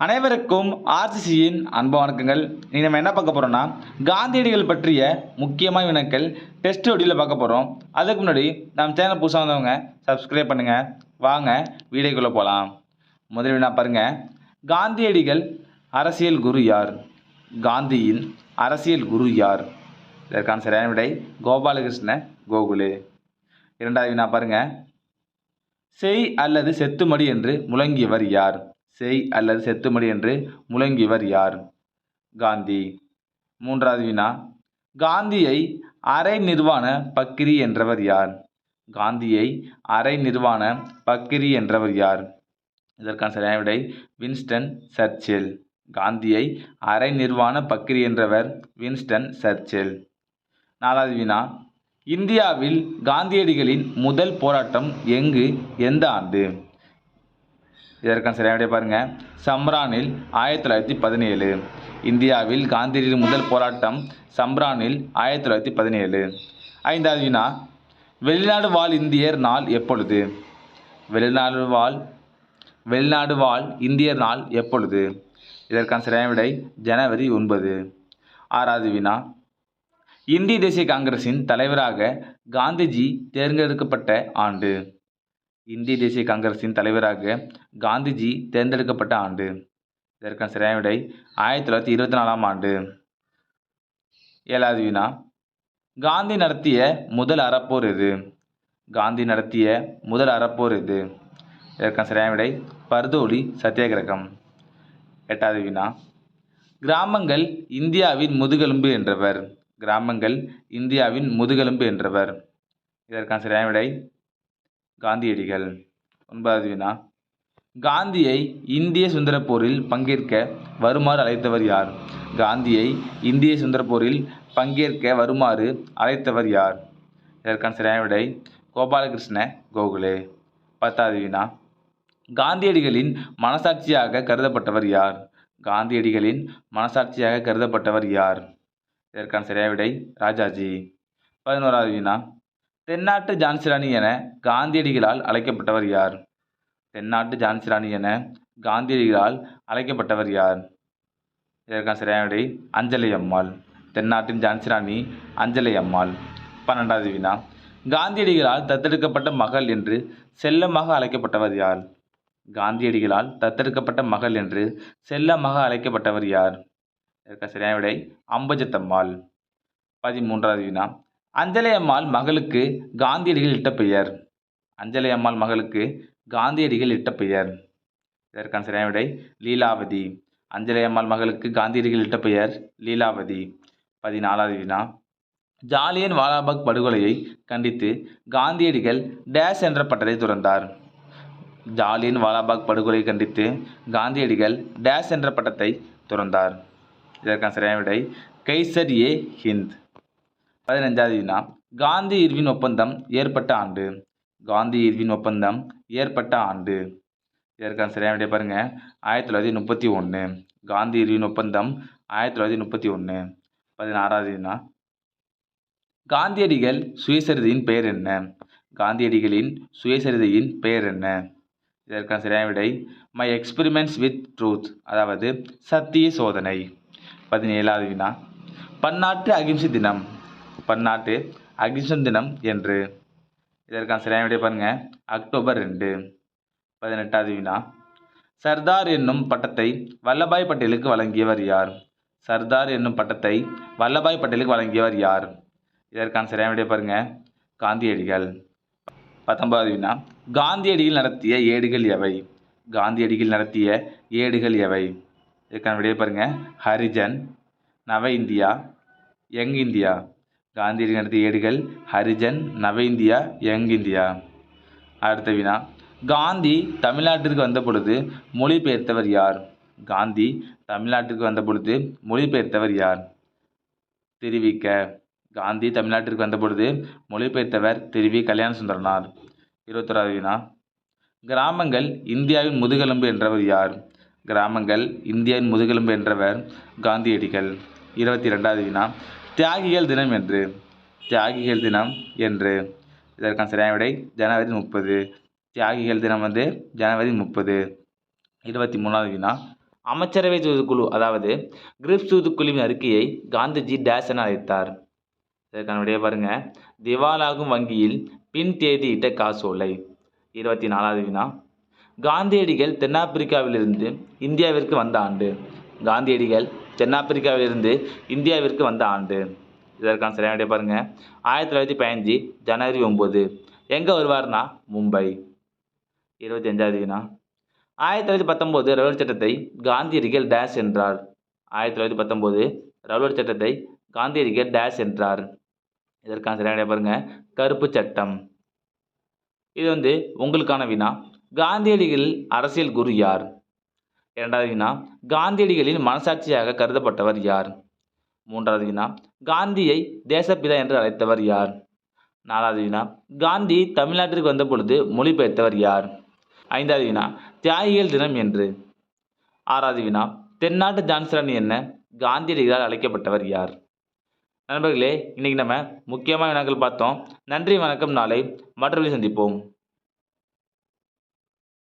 அனைவருக்கும் ஆர்சிசியின் அன்பு வணக்கங்கள். இன்னைக்கு நம்ம என்ன பார்க்க போகிறோம்னா காந்தியடிகள் பற்றிய முக்கியமான வினாக்கள் டெஸ்ட் ஒடியில் பார்க்க போகிறோம் அதுக்கு முன்னாடி நம்ம சேனல் புதுசாக வந்தவங்க சப்ஸ்கிரைப் பண்ணுங்கள் வாங்க வீடியோக்குள்ளே போகலாம் முதல் வினா பாருங்கள் காந்தியடிகள் அரசியல் குரு யார்? காந்தியின் அரசியல் குரு யார்? இதற்கான சரியான விடை கோபாலகிருஷ்ண கோகுலே. இரண்டாவது வினா பாருங்கள் செய் அல்லது செத்துமடி என்று முழங்கியவர் யார்? செய் அல்லது செத்துமடி என்று முழங்கியவர் யார்? காந்தி. மூன்றாவது வினா. காந்தியை அரை நிர்வாண பக்கிரி என்றவர் யார்? காந்தியை அரை நிர்வாண பக்கிரி என்றவர் யார்? இதற்கான சரியான விடை வின்ஸ்டன் சர்ச்சில். காந்தியை அரை நிர்வாண பக்கிரி என்றவர் வின்ஸ்டன் சர்ச்சில். நாலாவது வினா. இந்தியாவில் காந்தியடிகளின் முதல் போராட்டம் எங்கு? எந்த ஆண்டு? இதற்கான சரியான பாருங்கள் பாருங்க. சம்ரானில் ஆயிரத்தி தொள்ளாயிரத்தி பதினேழு. இந்தியாவில் காந்தியின் முதல் போராட்டம் சம்ரானில் ஆயிரத்தி தொள்ளாயிரத்தி பதினேழு. ஐந்தாவது வினா. வெளிநாடு வாழ் இந்தியர் நாள் எப்பொழுது? வெளிநாடு வாழ் வெளிநாடு வாழ் இந்தியர் நாள் எப்பொழுது? இதற்கான சரியான விடை ஜனவரி ஒன்பது. ஆறாவது வினா. இந்திய தேசிய காங்கிரசின் தலைவராக காந்திஜி தேர்ந்தெடுக்கப்பட்ட ஆண்டு. இந்திய தேசிய காங்கிரசின் தலைவராக காந்திஜி தேர்ந்தெடுக்கப்பட்ட ஆண்டு. இதற்கான சரியான விடை ஆயிரத்தி தொள்ளாயிரத்தி இருபத்தி நாலாம் ஆண்டு. ஏழாவது வினா. காந்தி நடத்திய முதல் அறப்போர் எது? காந்தி நடத்திய முதல் அறப்போர் எது? இதற்கான சரியான விடை பர்தோலி சத்தியாகிரகம். எட்டாவது வினா. கிராமங்கள் இந்தியாவின் முதுகெலும்பு என்றவர். கிராமங்கள் இந்தியாவின் முதுகெலும்பு என்றவர். இதற்கான சரியான விடை காந்தியடிகள். ஒன்பதாவது வினா. காந்தியை இந்திய சுதந்திரப் போரில் பங்கேற்க வருமாறு அழைத்தவர் யார்? காந்தியை இந்திய சுதந்திரப் போரில் பங்கேற்க வருமாறு அழைத்தவர் யார்? இதற்கான சரியான விடை கோபாலகிருஷ்ண கோகுலே. பத்தாவது வினா. காந்தியடிகளின் மனசாட்சியாக கருதப்பட்டவர் யார்? காந்தியடிகளின் மனசாட்சியாக கருதப்பட்டவர் யார்? இதற்கான சரியான விடை ராஜாஜி. பதினோராவது வினா. தென்னாட்டு ஜான்சிராணி என காந்தியடிகளால் அழைக்கப்பட்டவர் யார்? தென்னாட்டு ஜான்சிராணி என காந்தியடிகளால் அழைக்கப்பட்டவர் யார்? இதற்கான சரியான விடை அஞ்சலி அம்மாள். தென்னாட்டின் ஜான்சிராணி அஞ்சலி அம்மாள். பன்னெண்டாவது வினா காந்தியடிகளால் தத்தெடுக்கப்பட்ட மகள் என்று செல்லமாக அழைக்கப்பட்டவர் யார்? காந்தியடிகளால் தத்தெடுக்கப்பட்ட மகள் என்று செல்லமாக அழைக்கப்பட்டவர் யார்? இதற்கான சரியான விடை அம்பஜத்தம்மாள். பதிமூன்றாவது வினா அஞ்சலை அம்மாள் மகளுக்கு காந்தியடிகள் இட்ட பெயர். அஞ்சலை அம்மாள் மகளுக்கு காந்தியடிகள் இட்ட பெயர். இதற்கான சரியான விடை லீலாவதி. அஞ்சலை அம்மாள் மகளுக்கு காந்தியடிகள் இட்ட பெயர் லீலாவதி. பதினாலாவது வினா. ஜாலியன் வாலாபாக் படுகொலையை கண்டித்து காந்தியடிகள் டேஷ் என்ற பட்டத்தை துறந்தார். ஜாலியன் வாலாபாக் படுகொலையை கண்டித்து காந்தியடிகள் டேஷ் என்ற பட்டத்தை துறந்தார். இதற்கான சரியான விடை கைசர் ஏ. ஹிந்த். பதினஞ்சாவது வினா காந்தி இர்வின் ஒப்பந்தம் ஏற்பட்ட ஆண்டு. காந்தி இர்வின் ஒப்பந்தம் ஏற்பட்ட ஆண்டு. இதற்கான சரியான விடைய பாருங்க. ஆயிரத்தி தொள்ளாயிரத்தி முப்பத்தி ஒன்று காந்தி இர்வின் ஒப்பந்தம் ஆயிரத்தி தொள்ளாயிரத்தி முப்பத்தி ஒன்று பதினாறாவது வினா காந்தியடிகள் சுயசரிதையின் பெயர் என்ன? காந்தியடிகளின் சுயசரிதையின் பெயர் என்ன? இதற்கான சரியான விடை மை எக்ஸ்பெரிமெண்ட்ஸ் வித் ட்ரூத் அதாவது சத்திய சோதனை. பதினேழாவது வினா பன்னாட்டு அகிம்சை தினம். பன்னாட்டு அகிம்சை தினம் என்று. இதற்கான சரியான விடை பாருங்க. அக்டோபர் ரெண்டு பதினெட்டாவது வினா. சர்தார் என்னும் பட்டத்தை வல்லபாய் பட்டேலுக்கு வழங்கியவர் யார்? சர்தார் என்னும் பட்டத்தை வல்லபாய் பட்டேலுக்கு வழங்கியவர் யார்? இதற்கான சரியான விடை பாருங்க. காந்தியடிகள். பத்தொன்பதாவது வினா. காந்தியடிகள் நடத்திய ஏடுகள் எவை? காந்தியடிகள் நடத்திய ஏடுகள் எவை? இதற்கான விடையை பாருங்க. ஹரிஜன் நவ இந்தியா யங் இந்தியா. காந்தியடி நடத்திய ஏடுகள் ஹரிஜன் நவ இந்தியா யங் இந்தியா. அடுத்த வினா. காந்தி தமிழ்நாட்டிற்கு வந்த பொழுது மொழிபெயர்த்தவர் யார்? காந்தி தமிழ்நாட்டிற்கு வந்த பொழுது மொழிபெயர்த்தவர் யார்? தெரிவிக்க. காந்தி தமிழ்நாட்டிற்கு வந்த பொழுது மொழிபெயர்த்தவர் திருவி கல்யாண சுந்தரனார் இருபத்தொராவது வினா. கிராமங்கள் இந்தியாவின் முதுகெலும்பு என்றவர் யார்? கிராமங்கள் இந்தியாவின் முதுகெலும்பு என்றவர் காந்தியடிகள். இருபத்தி ரெண்டாவது வினா. தியாகிகள் தினம் என்று தியாகிகள் தினம் என்று. இதற்கான சரியான விடை ஜனவரி முப்பது. தியாகிகள் தினம் வந்து ஜனவரி முப்பது. இருபத்தி மூணாவது வினா. அமைச்சரவை தூதுக்குழு அதாவது கிரிப்ஸ் தூதுக்குழுவின் அறிக்கையை காந்திஜி டேஸ் என அழைத்தார். இதற்கான விடையை பாருங்க. திவாலாகும் வங்கியில் பின் தேதியிட்ட காசோலை. இருபத்தி நாலாவது வினா. காந்தியடிகள் தென்னாப்பிரிக்காவிலிருந்து இந்தியாவிற்கு வந்த ஆண்டு. காந்தியடிகள் தென்னாப்பிரிக்காவிலிருந்து இந்தியாவிற்கு வந்த ஆண்டு. இதற்கான சரியான விடையை பாருங்க. ஆயிரத்தி தொள்ளாயிரத்தி பதினஞ்சு ஜனவரி ஒம்பது எங்கே வருவார்னா மும்பை. இருபத்தி அஞ்சாவது வினா ஆயிரத்தி தொள்ளாயிரத்தி பத்தொம்போது ரவுலர் சட்டத்தை காந்தியடிகள் டேஷ் என்றார். ஆயிரத்தி தொள்ளாயிரத்தி பத்தொம்போது ரவுலர் சட்டத்தை காந்தியடிகள் டேஷ் என்றார். இதற்கான சரியான பாருங்க. கருப்பு சட்டம். இது வந்து உங்களுக்கான வினா. காந்தியடிகள் அரசியல் குரு யார்? இரண்டாவது வினா காந்தியடிகளின் மனசாட்சியாக கருதப்பட்டவர் யார்? மூன்றாவது வினா காந்தியை தேசப்பிதா என்று அழைத்தவர் யார்? நாலாவது வினா காந்தி தமிழ்நாட்டிற்கு வந்த பொழுது மொழிபெயர்த்தவர் யார்? ஐந்தாவது வினா தியாகிகள் தினம் என்று. ஆறாவது வினா தென்னாட்டு ஜான்சன் என்ன காந்தியடிகளால் அழைக்கப்பட்டவர் யார்? நண்பர்களே இன்னைக்கு நம்ம முக்கியமான வினாக்கள் பார்த்தோம். நன்றி வணக்கம் நாளை மற்றபடி சந்திப்போம்.